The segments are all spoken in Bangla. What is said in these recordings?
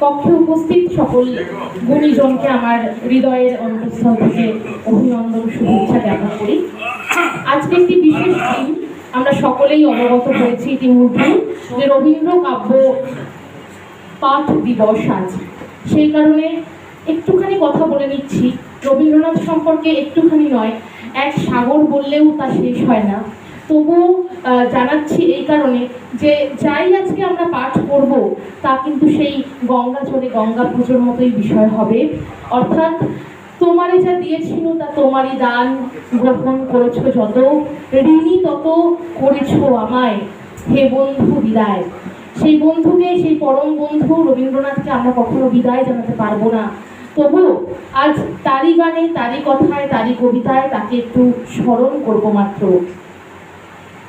কক্ষে উপস্থিত সকল গুণীজনকে আমার হৃদয়ের অন্তঃস্থল থেকে অভিনন্দন, শুভেচ্ছা জ্ঞাপন করি। আজকে একটি বিশেষ দিন, আমরা সকলেই অবগত হয়েছি ইতিমধ্যে যে রবীন্দ্র কাব্য পাঠ দিবস আজ। সেই কারণে একটুখানি কথা বলে নিচ্ছি। রবীন্দ্রনাথ সম্পর্কে একটুখানি নয়, এক সাগর বললেও তা শেষ হয় না। তবুও জানাচ্ছি এই কারণে যে যাই আজকে আমরা পাঠ করব, তা কিন্তু সেই গঙ্গা চলে গঙ্গা পুজোর মতোই বিষয় হবে। অর্থাৎ তোমারে যা দিয়েছিল, তা তোমারই দান গ্রহণ করেছ যত, ঋণী তত করেছ আমায়। হে বন্ধু, বিদায়। সেই বন্ধুকে, সেই পরম বন্ধু রবীন্দ্রনাথকে আমরা কখনো বিদায় জানাতে পারব না। তবুও আজ তারই গানে, তারই কথায়, তারই কবিতায় তাকে একটু স্মরণ করব মাত্র।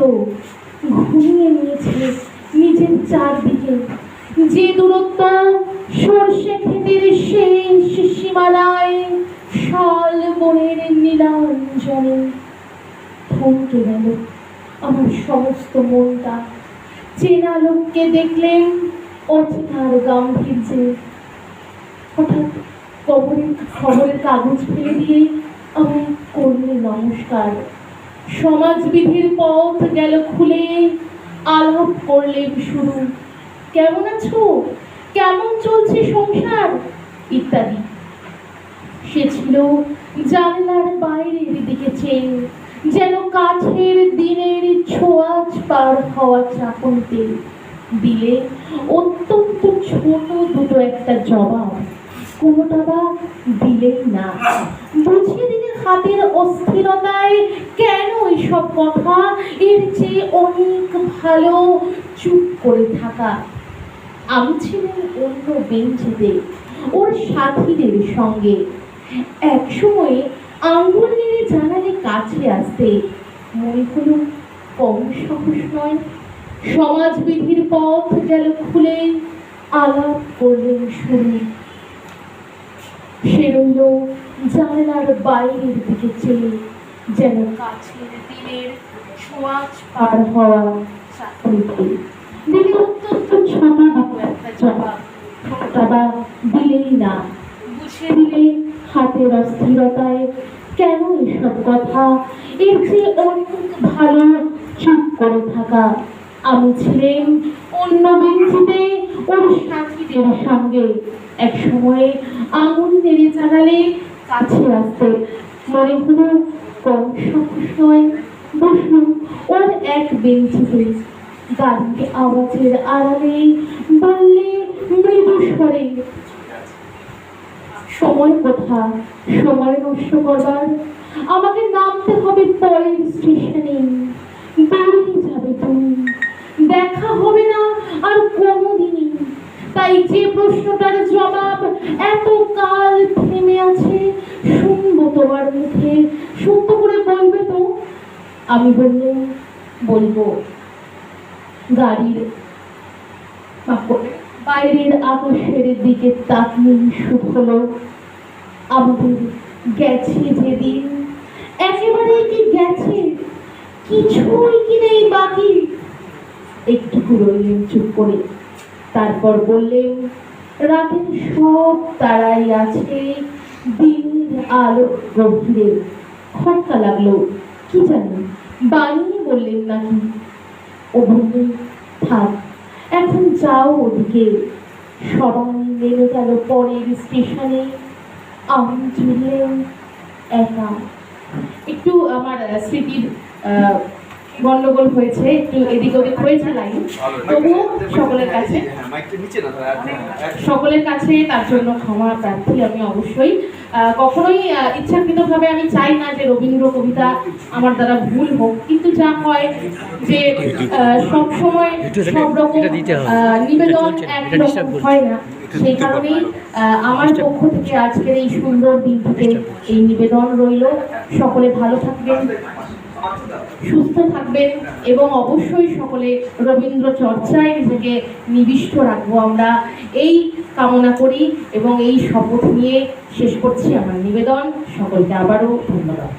দূরত্ব ঘুমিয়ে নিয়েছে নিজের চারদিকে। যে দূরত্ব সর্ষে ক্ষেতের শেষ সীমানায় শাল বনের নীলাঞ্জনে থমকে গেল আমার সমস্ত মনটা। চেনা লোককে দেখলেন অচেনার গাম্ভীর্যে হঠাৎ খবরের খবরের কাগজ ফেলে দিয়ে আমি করলে নমস্কার। সমাজবিধির পথ গেল খুলে। আলাপ করলেন শুরু। কেমন আছো? কেমন চলছে সংসার? ইত্যাদি। সে ছিল জানলার বাইরের দিকে চেয়ে। যেন কাছের দিনের ছোঁয়াচ পার হওয়া চাপনতে দিলে অত্যন্ত ছোট দুটো একটা জবাব। কোনোটা বা দিলেই না। বুঝিয়ে হাতের অস্থিরতায় কেন এইসব কথা? এর চেয়ে অনেক ভালো চুপ করে থাকা। আমি ছিলাম অন্য বেঞ্চিতে, ওর সাথীদের সঙ্গে। এক সময় আঙ্গুল নেড়ে জানালে কাছে আসতে মনে হলো কম সাহস নয়। সমাজবিধির পথ গেল খুলে, আলাপ করলেন শুরু সে রইল জানালার বাইরের দিকে চেয়ে যেন কাছের দিনের ছোঁয়াচ পার হওয়া চাকরিতে। দিদি অত্যন্ত দুটো একটা জবাব। দিলেই না। বুঝিয়ে দিলে হাতের অস্থিরতায় কেন এসব কথা? এর চেয়ে অনেক ভালো চুপ করে থাকা। আমি ছিলেন অন্য বেঞ্চিতে ওর সাথীদের সঙ্গে। এক সময়ে আঙুল নেড়ে জানালে কাছে আসতে মনে হলো নয় বসলাম ওর এক বেঞ্চিতে গাড়ির আওয়াজের আড়ালে বললে, মৃদু স্বরে, সময় কোথা সময় নষ্ট করবার। আমাকে নামতে হবে পরের স্টেশনে। বেরিয়ে যাবে তুমি দেখা হবে না আর কোনোদিনই তাই যে প্রশ্নটার জবাব এত কাল থেমে আছে, শুনব তোমার মুখে। সত্য করে বলবে তো? আমি বললাম, বলব, গাড়ির বাইরের আকাশের দিকে তাকিয়ে হলো আমাদের গেছে যেদিন। একেবারে কি গেছে? কিছুই কি নেই বাকি? একটুকু রইলেন চুপ করে। তারপর বললেন, রাতের সব তারাই আছে দিনের আলো গভীরে। খটকা লাগল, কি জানি বানিয়ে বললেন নাকি। ও বললেন, থাক, এখন যাও ওদিকে। সবাই নেমে গেল পরের স্টেশনে। আমি চললেন একা। একটু আমার স্মৃতির গন্ডগোল হয়েছে একটু এদিক ওদিক হয়েছে লাইন তবুও সকলের কাছে হ্যাঁ। সকলের কাছে তার জন্য ক্ষমা প্রার্থী আমি অবশ্যই। কখনোই ইচ্ছাকৃতভাবে আমি চাই না যে রবীন্দ্র কবিতা আমার দ্বারা ভুল হোক কিন্তু যা হয় যে সব সময় সব রকম নিবেদন এটা চলছে না, এক এটা disturb রকম করছে। হয় না। সেই কারণেই আহ, আমার পক্ষ থেকে আজকের এই সুন্দর দিন থেকে এই নিবেদন রইল। সকলে ভালো থাকবেন। সুস্থ থাকবেন এবং অবশ্যই সকলে রবীন্দ্র চর্চায় নিজেকে নিবিষ্ট রাখব আমরা। এই কামনা করি এবং এই শপথ নিয়ে শেষ করছি আমার নিবেদন। সকলকে আবারও ধন্যবাদ।